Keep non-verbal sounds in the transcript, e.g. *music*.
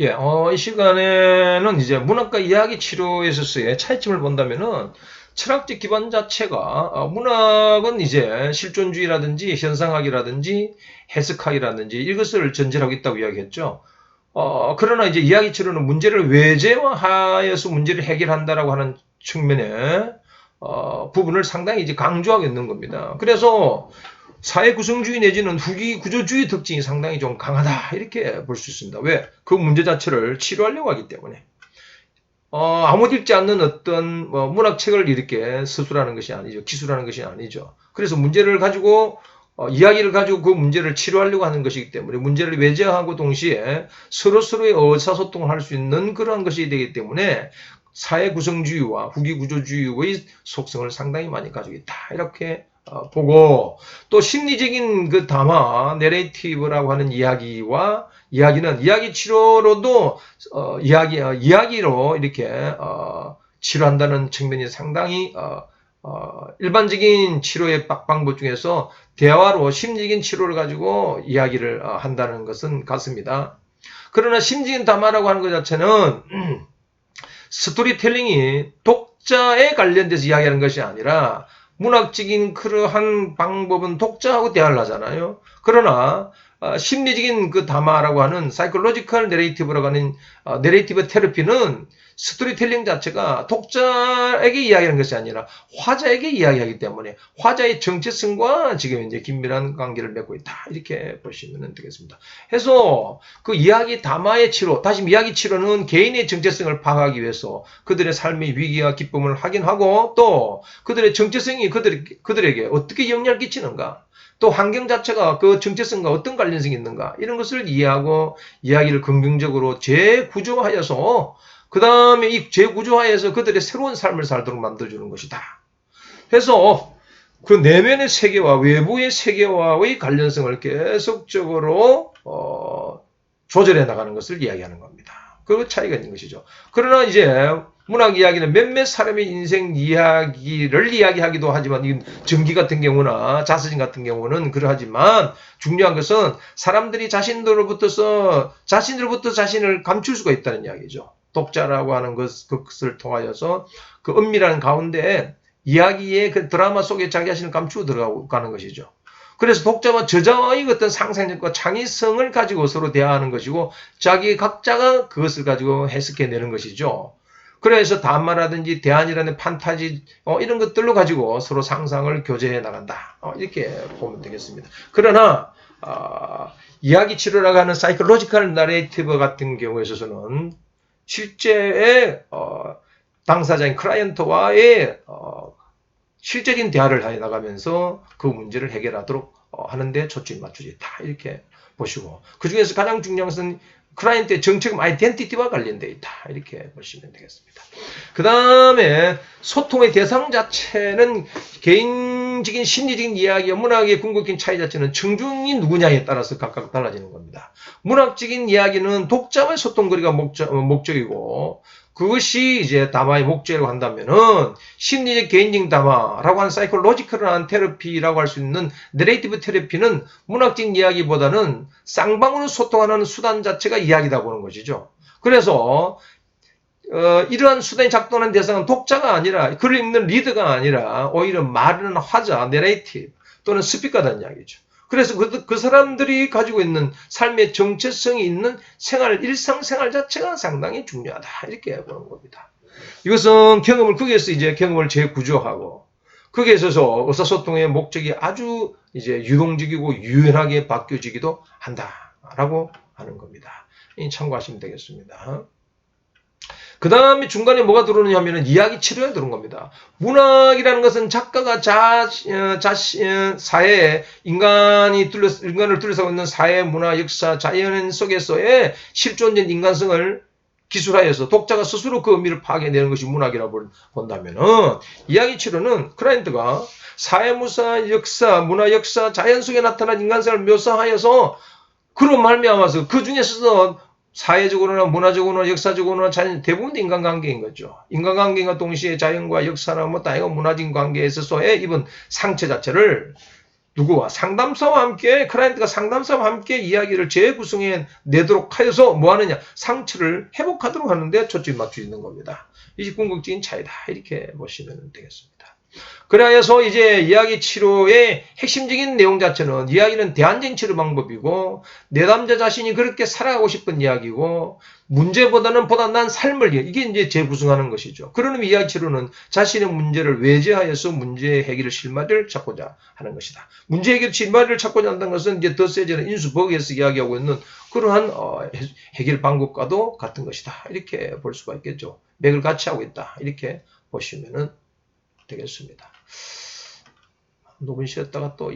예, 어, 이 시간에는 이제 문학과 이야기 치료에 있어서의 차이점을 본다면은 철학적 기반 자체가 어, 문학은 이제 실존주의라든지 현상학이라든지 해석학이라든지 이것을 전제하고 있다고 이야기했죠. 어, 그러나 이제 이야기 치료는 문제를 외재화하여서 문제를 해결한다라고 하는 측면에 어, 부분을 상당히 이제 강조하고 있는 겁니다. 그래서 사회 구성주의 내지는 후기 구조주의 특징이 상당히 좀 강하다 이렇게 볼 수 있습니다. 왜? 그 문제 자체를 치료하려고 하기 때문에 어, 아무도 읽지 않는 어떤 뭐 문학책을 이렇게 서술하는 것이 아니죠. 기술하는 것이 아니죠. 그래서 문제를 가지고 어, 이야기를 가지고 그 문제를 치료하려고 하는 것이기 때문에 문제를 외제하고 동시에 서로 서로의 의사소통을 할 수 있는 그러한 것이 되기 때문에 사회 구성주의와 후기 구조주의의 속성을 상당히 많이 가지고 있다. 이렇게 어, 보고 또 심리적인 그 담화 내레이티브라고 하는 이야기와 이야기는 이야기 치료로도 어, 이야기 어, 이야기로 이렇게 어, 치료한다는 측면이 상당히 어, 어, 일반적인 치료의 방- 방법 중에서 대화로 심리적인 치료를 가지고 이야기를 어, 한다는 것은 같습니다. 그러나 심리적인 담화라고 하는 것 자체는 *clears throat* 스토리텔링이 독자에 관련돼서 이야기하는 것이 아니라 문학적인 그러한 방법은 독자하고 대화를 하잖아요. 그러나 어, 심리적인 그 담화라고 하는 사이클로지컬 내레이티브라고 하는 어, 내레이티브 테라피는 스토리텔링 자체가 독자에게 이야기하는 것이 아니라 화자에게 이야기하기 때문에 화자의 정체성과 지금 이제 긴밀한 관계를 맺고 있다 이렇게 보시면 되겠습니다. 해서 그 이야기 담화의 치료, 다시 이야기 치료는 개인의 정체성을 파악하기 위해서 그들의 삶의 위기와 기쁨을 확인하고 또 그들의 정체성이 그들, 그들에게 어떻게 영향을 끼치는가 또 환경 자체가 그 정체성과 어떤 관련성이 있는가 이런 것을 이해하고 이야기를 긍정적으로 재구조하여서 그 다음에 이 재구조하여서 그들의 새로운 삶을 살도록 만들어주는 것이다. 해서 그 내면의 세계와 외부의 세계와의 관련성을 계속적으로 어, 조절해 나가는 것을 이야기하는 겁니다. 그 차이가 있는 것이죠. 그러나 이제 문학 이야기는 몇몇 사람의 인생 이야기를 이야기하기도 하지만 이 전기 같은 경우나 자서전 같은 경우는 그러하지만 중요한 것은 사람들이 자신들로부터서 자신들로부터 자신을 감출 수가 있다는 이야기죠. 독자라고 하는 것, 그것을 통하여서 그 은밀한 가운데 이야기의 그 드라마 속에 자기 자신을 감추고 들어가는 것이죠. 그래서 독자와 저자의 어떤 상상력과 창의성을 가지고 서로 대화하는 것이고 자기 각자가 그것을 가지고 해석해내는 것이죠. 그래서 담화라든지 대안이라는 판타지 어, 이런 것들로 가지고 서로 상상을 교제해 나간다. 어, 이렇게 보면 되겠습니다. 그러나 어, 이야기 치료라고 하는 사이클로지컬 나레이티브 같은 경우에 있어서는 실제의 어, 당사자인 클라이언트와의 어, 실제적인 대화를 해 나가면서 그 문제를 해결하도록 어, 하는데 초점이 맞춰져 있다. 이렇게 보시고 그 중에서 가장 중요한 것은 클라이언트의 정책 아이덴티티와 관련되어 있다. 이렇게 보시면 되겠습니다. 그 다음에 소통의 대상 자체는 개인적인 심리적인 이야기와 문학의 궁극적인 차이 자체는 청중이 누구냐에 따라서 각각 달라지는 겁니다. 문학적인 이야기는 독자와의 소통거리가 목적, 목적이고 그것이 이제 담화의 목적이라고 한다면은 심리적 개인적 담화라고 하는 사이콜로지컬한 테라피라고 할 수 있는 내레이티브 테라피는 문학적인 이야기보다는 쌍방으로 소통하는 수단 자체가 이야기다 보는 것이죠. 그래서 어, 이러한 수단이 작동하는 대상은 독자가 아니라 글을 읽는 리더가 아니라 오히려 말하는 화자, 내레이티브 또는 스피커다는 이야기죠. 그래서 그, 그 사람들이 가지고 있는 삶의 정체성이 있는 생활, 일상생활 자체가 상당히 중요하다. 이렇게 보는 겁니다. 이것은 경험을, 거기에서 이제 경험을 재구조하고, 거기에 있어서 의사소통의 목적이 아주 이제 유동적이고 유연하게 바뀌어지기도 한다라고 하는 겁니다. 이 참고하시면 되겠습니다. 그 다음에 중간에 뭐가 들어오느냐 하면은 이야기 치료에 들어온 겁니다. 문학이라는 것은 작가가 자, 어, 자, 어, 사회, 인간이 둘러, 인간을 둘러싸고 있는 사회, 문화, 역사, 자연 속에서의 실존된 인간성을 기술하여서 독자가 스스로 그 의미를 파악해내는 것이 문학이라고 본다면은 이야기 치료는 클라이언트가 사회 무사, 역사, 문화, 역사, 자연 속에 나타난 인간성을 묘사하여서 그로 말미암아서 그 중에서 사회적으로나 문화적으로나 역사적으로나 자연 대부분 인간관계인 거죠. 인간관계가 동시에 자연과 역사나 뭐 다양한 문화적인 관계에 있어서의 입은 상처 자체를 누구와 상담사와 함께 클라이언트가 상담사와 함께 이야기를 재구성해 내도록 하여서 뭐 하느냐 상처를 회복하도록 하는데 초점이 맞춰 있는 겁니다. 이게 궁극적인 차이다 이렇게 보시면 되겠습니다. 그래서 이제 이야기 치료의 핵심적인 내용 자체는 이야기는 대안적인 치료 방법이고 내담자 자신이 그렇게 살아가고 싶은 이야기고 문제보다는 보다 난 삶을 이게 이제 재구성하는 것이죠. 의미 이야기 치료는 자신의 문제를 외제하여서 문제 해결의 실마리를 찾고자 하는 것이다. 문제 해결 실마리를 찾고자 한다는 것은 이제 더 세제는 인수버그에서 이야기하고 있는 그러한 어, 해결 방법과도 같은 것이다. 이렇게 볼 수가 있겠죠. 맥을 같이 하고 있다. 이렇게 보시면은 되겠습니다. 녹음 쉬었다가 또